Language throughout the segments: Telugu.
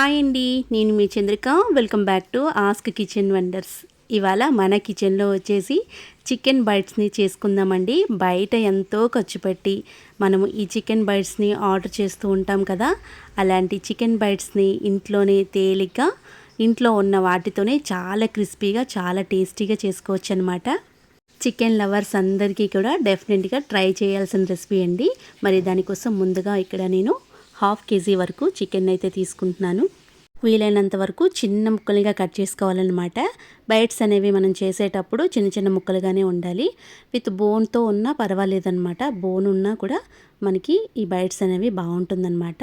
హాయ్ అండి నేను మీ Chandrika. Welcome back to ask kitchen wonders ఇవాళ మన కిచెన్లో వచ్చేసి చికెన్ బైట్స్ని చేసుకుందామండి. బయట ఎంతో ఖర్చు పెట్టి మనము ఈ చికెన్ బైట్స్ని ఆర్డర్ చేస్తూ ఉంటాం కదా. అలాంటి చికెన్ బైట్స్ని ఇంట్లోనే తేలిగ్గా ఇంట్లో ఉన్న వాటితోనే చాలా క్రిస్పీగా చాలా టేస్టీగా చేసుకోవచ్చు అనమాట చికెన్ లవర్స్ అందరికీ కూడా డెఫినెట్గా ట్రై చేయాల్సిన రెసిపీ అండి. మరి దానికోసం ముందుగా ఇక్కడ నేను హాఫ్ కేజీ వరకు చికెన్ అయితే తీసుకుంటున్నాను. వీలైనంత వరకు చిన్న ముక్కలుగా కట్ చేసుకోవాలన్నమాట. బైట్స్ అనేవి మనం చేసేటప్పుడు చిన్న చిన్న ముక్కలుగానే ఉండాలి. విత్ బోన్తో ఉన్నా పర్వాలేదన్నమాట. బోన్ ఉన్నా కూడా మనకి ఈ బైట్స్ అనేవి బాగుంటుందన్నమాట.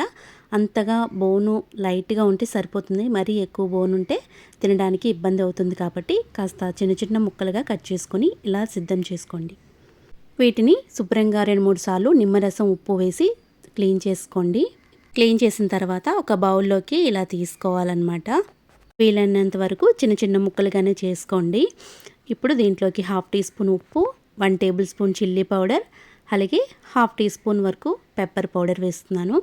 అంతగా బోను లైట్గా ఉంటే సరిపోతుంది. మరీ ఎక్కువ బోన్ ఉంటే తినడానికి ఇబ్బంది అవుతుంది కాబట్టి కాస్త చిన్న చిన్న ముక్కలుగా కట్ చేసుకొని ఇలా సిద్ధం చేసుకోండి. వీటిని శుభ్రంగా రెండు మూడు సార్లు నిమ్మరసం ఉప్పు వేసి క్లీన్ చేసుకోండి. క్లీన్ చేసిన తర్వాత ఒక బౌల్లోకి ఇలా తీసుకోవాలన్నమాట. వీలైనంత వరకు చిన్న చిన్న ముక్కలుగానే చేసుకోండి. ఇప్పుడు దీంట్లోకి హాఫ్ టీ స్పూన్ ఉప్పు one tablespoon chilli powder అలాగే హాఫ్ టీ స్పూన్ వరకు పెప్పర్ పౌడర్ వేస్తున్నాను.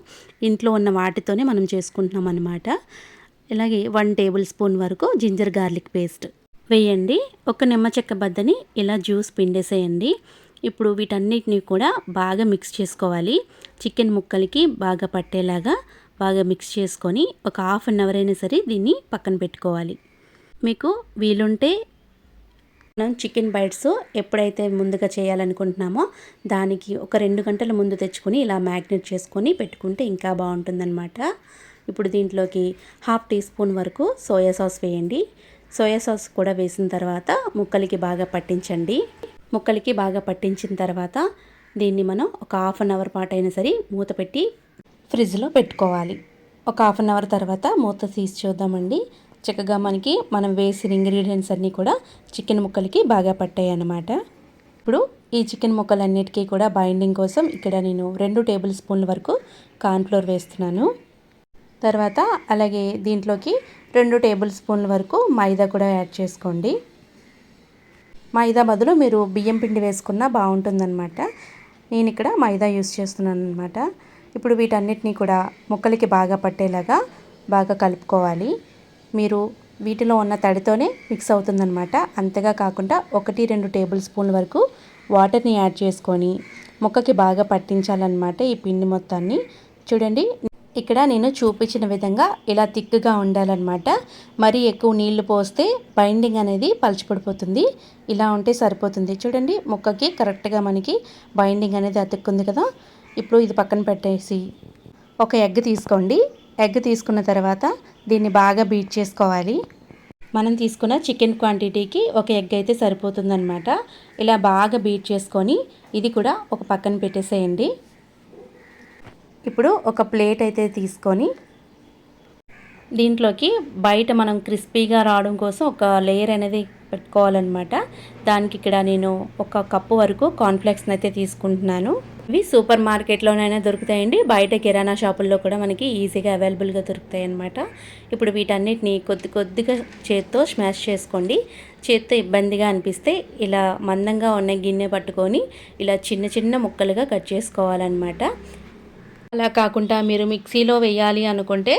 ఇంట్లో ఉన్న వాటితోనే మనం చేసుకుంటున్నాం అనమాట ఇలాగే వన్ టేబుల్ స్పూన్ వరకు జింజర్ గార్లిక్ పేస్ట్ వేయండి. ఒక నిమ్మ చెక్క బద్దని ఇలా జ్యూస్ పిండేసేయండి. ఇప్పుడు వీటన్నిటిని కూడా బాగా మిక్స్ చేసుకోవాలి. చికెన్ ముక్కలకి బాగా పట్టేలాగా బాగా మిక్స్ చేసుకొని ఒక హాఫ్ అన్ అవర్ అయినా సరే దీన్ని పక్కన పెట్టుకోవాలి. మీకు వీలుంటే మనం చికెన్ బైట్స్ ఎప్పుడైతే ముందుగా చేయాలనుకుంటున్నామో దానికి ఒక రెండు గంటల ముందు తెచ్చుకొని ఇలా మ్యాగ్నెట్ చేసుకొని పెట్టుకుంటే ఇంకా బాగుంటుందన్నమాట. ఇప్పుడు దీంట్లోకి హాఫ్ టీ స్పూన్ వరకు సోయా సాస్ వేయండి. సోయా సాస్ కూడా వేసిన తర్వాత ముక్కలకి బాగా పట్టించండి. ముక్కలకి బాగా పట్టించిన తర్వాత దీన్ని మనం ఒక హాఫ్ అన్ అవర్ పాటు అయినా సరే మూత పెట్టి ఫ్రిడ్జ్లో పెట్టుకోవాలి. ఒక హాఫ్ అన్ అవర్ తర్వాత మూత తీసి చూద్దామండి. చక్కగా మనకి మనం వేసిన ఇంగ్రీడియంట్స్ అన్నీ కూడా చికెన్ ముక్కలకి బాగా పట్టాయి అన్నమాట. ఇప్పుడు ఈ చికెన్ ముక్కలన్నిటికీ కూడా బైండింగ్ కోసం ఇక్కడ నేను రెండు టేబుల్ స్పూన్ల వరకు కార్న్ఫ్లోర్ వేస్తున్నాను. తర్వాత అలాగే దీంట్లోకి రెండు టేబుల్ స్పూన్ల వరకు మైదా కూడా యాడ్ చేసుకోండి. మైదా బదులు మీరు బియ్యం పిండి వేసుకున్నా బాగుంటుందన్నమాట. నేను ఇక్కడ మైదా యూస్ చేస్తున్నాను అనమాట ఇప్పుడు వీటన్నిటినీ కూడా ముక్కలకి బాగా పట్టేలాగా బాగా కలుపుకోవాలి. మీరు వీటిలో ఉన్న తడితోనే మిక్స్ అవుతుందన్నమాట. అంతగా కాకుండా ఒకటి రెండు టేబుల్ స్పూన్ల వరకు వాటర్ని యాడ్ చేసుకొని ముక్కకి బాగా పట్టించాలన్నమాట ఈ పిండి మొత్తాన్ని. చూడండి ఇక్కడ నేను చూపించిన విధంగా ఇలా తిక్కుగా ఉండాలన్నమాట. మరీ ఎక్కువ నీళ్ళు పోస్తే బైండింగ్ అనేది పలచపడిపోతుంది ఇలా ఉంటే సరిపోతుంది. చూడండి ముక్కకి కరెక్ట్గా మనకి బైండింగ్ అనేది అతుక్కుంది కదా. ఇప్పుడు ఇది పక్కన పెట్టేసి ఒక ఎగ్ తీసుకోండి. ఎగ్ తీసుకున్న తర్వాత దీన్ని బాగా బీట్ చేసుకోవాలి. మనం తీసుకున్న చికెన్ క్వాంటిటీకి ఒక ఎగ్ అయితే సరిపోతుందన్నమాట. ఇలా బాగా బీట్ చేసుకొని ఇది కూడా ఒక పక్కన పెట్టేసేయండి. ఇప్పుడు ఒక ప్లేట్ అయితే తీసుకొని దీంట్లోకి బయట మనం క్రిస్పీగా రావడం కోసం ఒక లేయర్ అనేది పెట్టుకోవాలన్నమాట. దానికి ఇక్కడ నేను ఒక కప్పు వరకు కాన్ఫ్లెక్స్ని అయితే తీసుకుంటున్నాను. ఇవి సూపర్ మార్కెట్లోనైనా దొరుకుతాయండి. బయట కిరాణా షాపుల్లో కూడా మనకి ఈజీగా అవైలబుల్గా దొరుకుతాయి అన్నమాట ఇప్పుడు వీటన్నిటిని కొద్ది కొద్దిగా చేత్తో స్మాష్ చేసుకోండి. చేత్తో ఇబ్బందిగా అనిపిస్తే ఇలా మందంగా ఉన్న గిన్నె పట్టుకొని ఇలా చిన్న చిన్న ముక్కలుగా కట్ చేసుకోవాలన్నమాట. అలా కాకుండా మీరు మిక్సీలో వేయాలి అనుకుంటే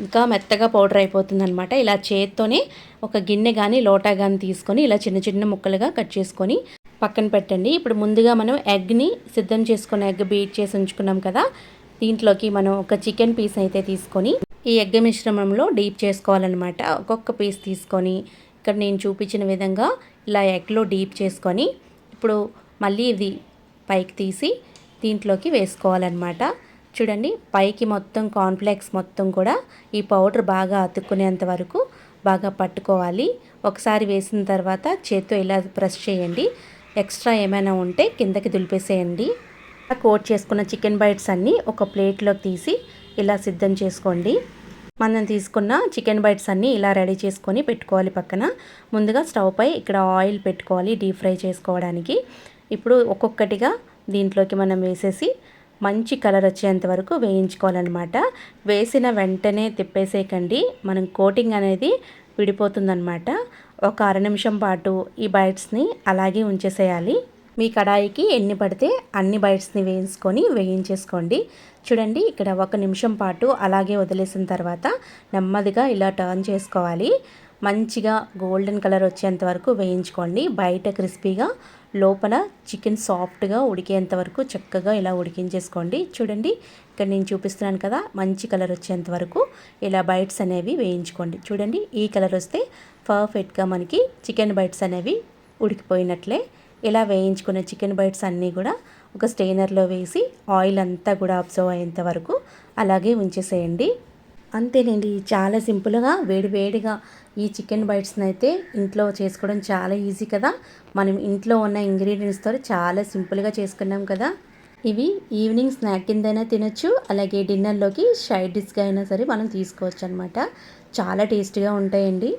ఇంకా మెత్తగా పౌడర్ అయిపోతుంది అనమాట ఇలా చేత్తోనే ఒక గిన్నె కానీ లోటా కానీ తీసుకొని ఇలా చిన్న చిన్న ముక్కలుగా కట్ చేసుకొని పక్కన పెట్టండి. ఇప్పుడు ముందుగా మనం ఎగ్ని సిద్ధం చేసుకున్న ఎగ్ బీట్ చేసి ఉంచుకున్నాం కదా దీంట్లోకి మనం ఒక చికెన్ పీస్ అయితే తీసుకొని ఈ ఎగ్ మిశ్రమంలో డీప్ చేసుకోవాలన్నమాట. ఒక్కొక్క పీస్ తీసుకొని ఇక్కడ నేను చూపించిన విధంగా ఇలా ఎగ్లో డీప్ చేసుకొని ఇప్పుడు మళ్ళీ ఇది పైకి తీసి దీంట్లోకి వేసుకోవాలన్నమాట. చూడండి పైకి మొత్తం కాన్ఫ్లెక్స్ మొత్తం కూడా ఈ పౌడర్ బాగా అతుక్కునేంత వరకు బాగా పట్టుకోవాలి. ఒకసారి వేసిన తర్వాత చేత్తో ఇలా ప్రెస్ చేయండి. ఎక్స్ట్రా ఏమైనా ఉంటే కిందకి దులిపేసేయండి. కోట్ చేసుకున్న చికెన్ బైట్స్ అన్నీ ఒక ప్లేట్లోకి తీసి ఇలా సిద్ధం చేసుకోండి. మనం తీసుకున్న చికెన్ బైట్స్ అన్నీ ఇలా రెడీ చేసుకొని పెట్టుకోవాలి పక్కన. ముందుగా స్టవ్ పై ఇక్కడ ఆయిల్ పెట్టుకోవాలి డీప్ ఫ్రై చేసుకోవడానికి. ఇప్పుడు ఒక్కొక్కటిగా దీంట్లోకి మనం వేసేసి మంచి కలర్ వచ్చేంత వరకు వేయించుకోవాలన్నమాట. వేసిన వెంటనే తిప్పేసేయకండి. మనం కోటింగ్ అనేది విడిపోతుందన్నమాట. ఒక అర నిమిషం పాటు ఈ బైట్స్ని అలాగే ఉంచేసేయాలి. మీ కడాయికి ఎన్ని పడితే అన్ని బైట్స్ని వేయించుకొని వేయించేసుకోండి. చూడండి ఇక్కడ ఒక నిమిషం పాటు అలాగే వదిలేసిన తర్వాత నెమ్మదిగా ఇలా టర్న్ చేసుకోవాలి. మంచిగా గోల్డెన్ కలర్ వచ్చేంత వరకు వేయించుకోండి. బయట క్రిస్పీగా లోపల చికెన్ సాఫ్ట్గా ఉడికేంత వరకు చక్కగా ఇలా ఉడికించేసుకోండి. చూడండి ఇక్కడ నేను చూపిస్తున్నాను కదా మంచి కలర్ వచ్చేంత వరకు ఇలా బైట్స్ అనేవి వేయించుకోండి. చూడండి ఈ కలర్ వస్తే పర్ఫెక్ట్గా మనకి చికెన్ బైట్స్ అనేవి ఉడికిపోయినట్లే. ఇలా వేయించుకున్న చికెన్ బైట్స్ అన్నీ కూడా ఒక స్టెయినర్లో వేసి ఆయిల్ అంతా కూడా అబ్జర్వ్ అయ్యేంత వరకు అలాగే ఉంచేసేయండి. అంతేనండి. చాలా సింపుల్గా వేడివేడిగా ఈ చికెన్ బైట్స్ని అయితే ఇంట్లో చేసుకోవడం చాలా ఈజీ కదా. మనం ఇంట్లో ఉన్న ఇంగ్రీడియంట్స్తో చాలా సింపుల్గా చేసుకున్నాం కదా. ఇవి ఈవినింగ్ స్నాక్ కిందైనా తినొచ్చు అలాగే డిన్నర్లోకి సైడ్ డిష్గా అయినా సరే మనం తీసుకోవచ్చు అనమాట చాలా టేస్టీగా ఉంటాయండి.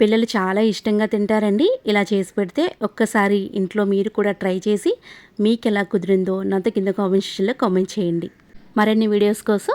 పిల్లలు చాలా ఇష్టంగా తింటారండి. ఇలా చేసి పెడితే ఒక్కసారి ఇంట్లో మీరు కూడా ట్రై చేసి మీకు ఎలా కుదిరిందో నాతో కింద కామెంట్ సెక్షన్లో కామెంట్ చేయండి. మరిన్ని వీడియోస్ కోసం